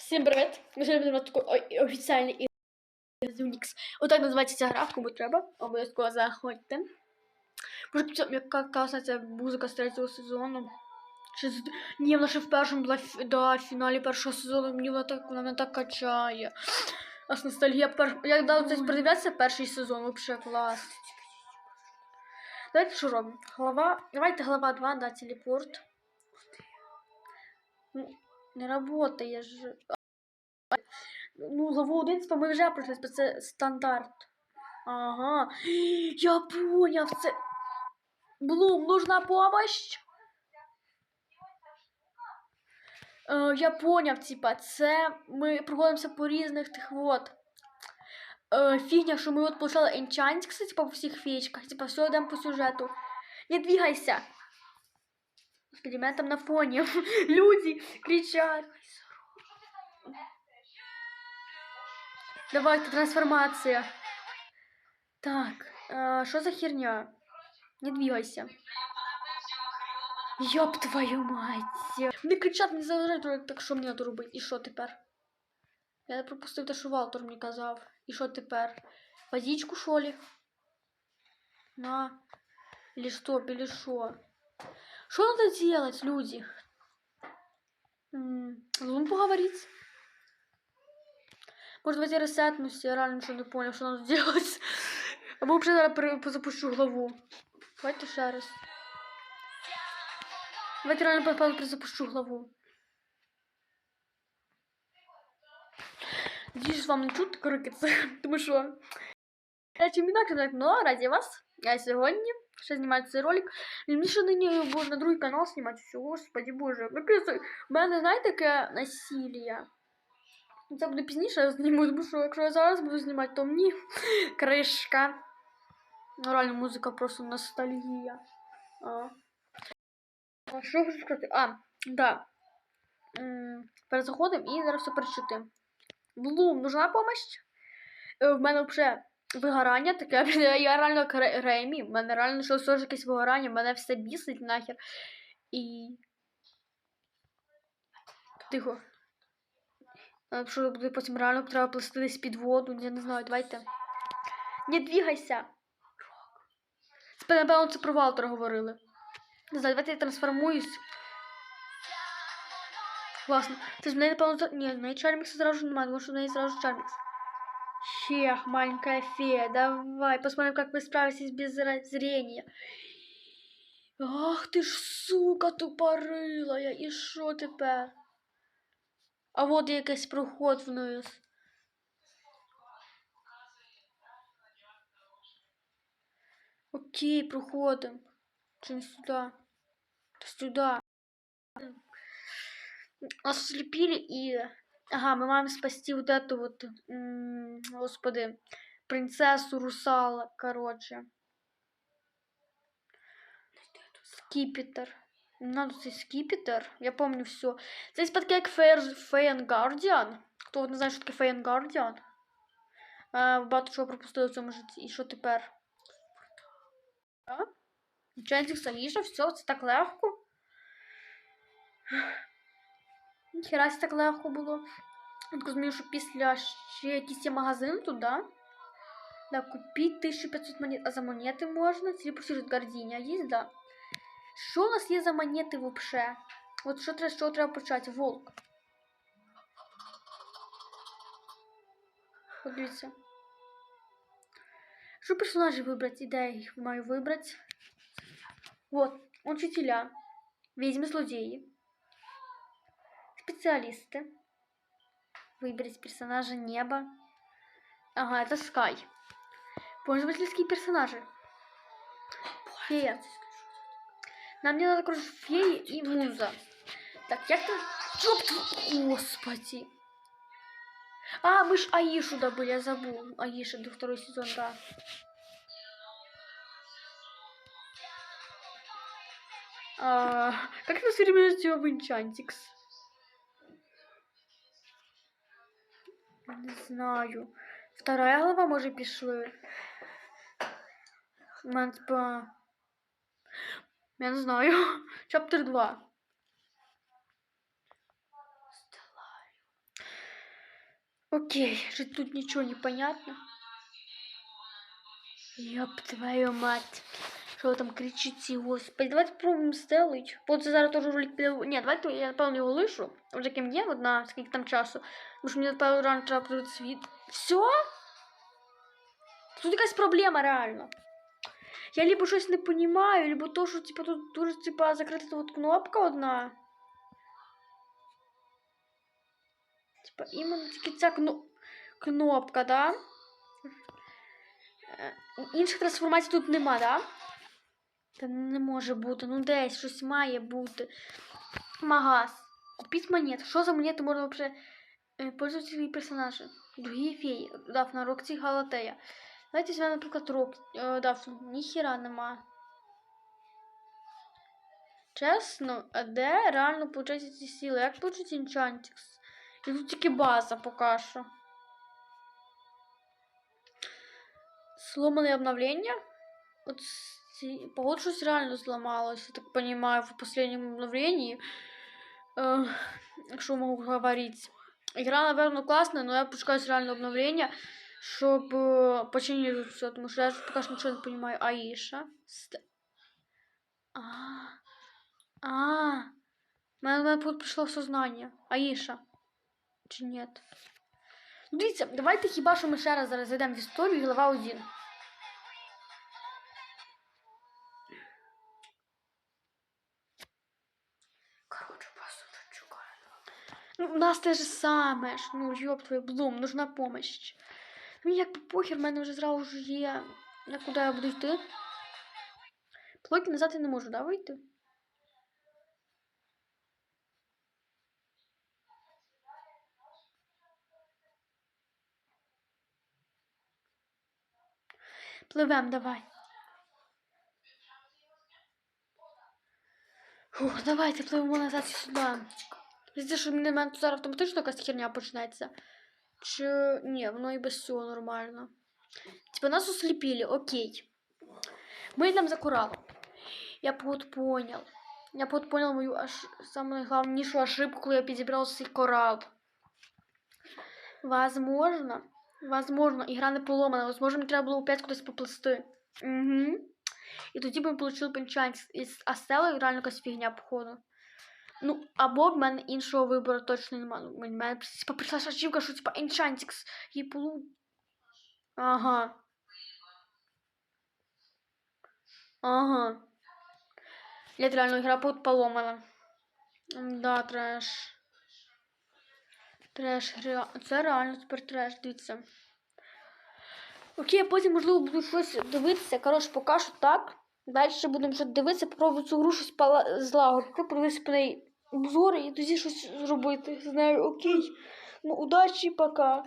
Всім привіт! Ми сьогодні будемо такий офіціальний ігри Unix. Отак називається ця гра, кому треба. Обов'язково заходьте. Може, яка класна ця музика з третього сезону. Чи з... Ні, вона ще в першому була фі- до фіналі першого сезону. Мені вона так, вона так качає. Аж ностальгія перш... Як дав це передивлятися перший сезон, взагалі клас. Давайте що робимо? Глава. Давайте глава 2, да, телепорт. Не работає ж. Ну, главу 11 ми вже пройшли, це стандарт. Ага. Я поняв, це. Блум, нужна помощь. Е, я поняв, типа, це ми проходимося по різних тих вот. Е, фігня, що ми от получали енчантикси, типа, по всіх фічках, типа, все йдемо по сюжету. Не двигайся. Господи, мене там на фоні. Люди кричать. Давайте, трансформація. Так, е, що за херня? Не двигайся. Йоп твою мать. Вони кричать, не заважають, так що мені треба робити? І що тепер? Я пропустив те, що Валтор мені казав. І що тепер? Водичку, що ли? На. Или что, или что? Что надо делать, люди? М, Лун поговорить? Может, давайте ресетнусь, я реально ничего не понял, что надо делать. Або вообще зараз пере- запущу главу. Давайте ще раз. Давайте реально попал запущу главу. Надіюсь, вам не чути крики, це тому що. Я чим інакше так, ну, раді вас. Я сьогодні Ще знімаю цей ролик. І мені ще нині буду на другий канал знімати все, господи боже. Просто, в мене, знаєте, таке насилля. Ну, Це буде пізніше я зніму, тому що якщо я зараз буду знімати, то мені кришка. Ну, реально музика просто ностальгія. А. А що хочу сказати? А, да. Перезаходимо і зараз все перечити. Блум, нужна помощь? В мене вже вигорання таке. Я реально Ре- В мене реально щось якесь вигорання, мене все бісить нахер. І. Тихо. Що буде потім реально треба плести десь під воду, я не знаю, давайте. Не двигайся. Це, напевно, це про Валтора говорили. Не знаю, давайте я трансформуюсь. Класно. Це ж в неї, напевно, за- ні, в неї Чармікса зразу немає, тому що в неї зразу Чармікс. Щех, маленькая фея, давай, посмотрим, как вы справитесь без зрения. Ах ти ж, сука, тупорилая, і що тепер? А от якийсь проход вниз. Окей, проходим. Не сюда? Та сюда. Нас слепили и... Ага, мы маем спасти вот эту вот... Господи. Принцессу русала, короче. Скипетр. Надо цей скипетр. Я помню все. Це спадки як. Фейн Гардіан. Хто не знає, що таке Фейн Гардіан? А, багато чого пропустили в цьому житті. І що тепер? А? Ченсик Саліша, все, це так легко. Ніхера це так легко було. Я розумію, що після ще якийсь є магазин туди. Да, купить 1500 монет. А за монети можна? Телепортирует Гординя. Є, да. Що у нас є за монети вообще? От що треба, чого треба почати? Волк. От дивіться. Що персонажі вибрати? Де я їх маю вибрати? Вот, учителя, ведьмы-злодеи, специалисты. Выбрать персонажа неба. Ага, это Скай. Пользовательские персонажи. Фея. Нам не надо, короче, феи и муза. Так, як то... Ёп тв- Господи. А, мы ж Аишу добыли, я забыл. Аиша, до второй сезон, да. А, как нас перевести в Enchantix? Не знаю. Вторая глава, може, пішли. Мене, типа... Я не знаю. Чаптер 2. Окей, что тут ничего не понятно. Ёб твою мать. Що ви там кричите, господи. Давайте спробуємо стелить. Бо це зараз теж ролик піде. Ні, давайте я напевно його лишу. Вже ким є, от на скільки там часу. Тому що мені напевно рано треба світ. Все? Тут якась проблема реально. Я либо щось не понимаю, либо то, що типа тут дуже типа закрита тут кнопка одна. Типа іменно тільки ця кно... кнопка, да? Інших трансформацій тут нема, да? Та не може бути. Ну десь щось має бути. Магаз. Купіть монет. Що за монети можна взагалі е, пользувати свої персонажі? Другі феї. Дафна, Роксі, Галатея. Давайте візьмемо, наприклад, Рок... е, Дафну. Ніхіра нема. Чесно, а де реально получається ці сили? Як получить Enchantix? І тут тільки база поки що. Сломанное обновление. Вот с- реально сломалось, я так понимаю, в последнем обновлении. Э, могу говорить? Игра, наверное, классная, но я пускаюсь реально обновление, чтобы починить все, потому что я пока что ничего не понимаю. Аиша. Ст- А, а, мене, мене тут пришло сознание. Аиша. Чи? Ну, Дивіться, давайте хіба що ми ще раз зараз зайдемо в історію, глава 1. Ну, у нас те же саме ж. Ну, ёб твою блум, нужна помощь. Мені якби похер, в мене вже зразу ж є. На куди я буду йти? Плоки назад я не можу, да, вийти? Пливем, давай. Фух, давайте пливемо назад сюди. Здається, що мені мене зараз автоматично якась херня почнеться. Чи ні, воно і без цього нормально. Типа нас ослепили, окей. Мы идем за Куралом. Я вот понял. Я вот понял мою аж... самую ошибку, коли я підібрав цей корал. Возможно, возможно, ігра не поломана, возможно, мені треба було опять кудись поплисти. Угу. І тоді б ми отримали пенчант із Астелою, реально якась фігня, походу. Ну, або в мене іншого вибору точно немає. Ну, в мене типа, прийшла шашівка, що типа їй полу. Ага. Ага. Нет, реально игра под поломана. Да, треш. Треш, ре... це реально тепер треш, дивіться. Окей, потім, можливо, буду щось дивитися. Коротше, поки що так. Далі будемо щось дивитися, попробую цю гру щось злагодити, по неї обзори і тоді щось зробити. Знаю, окей. Ну, удачі, пока.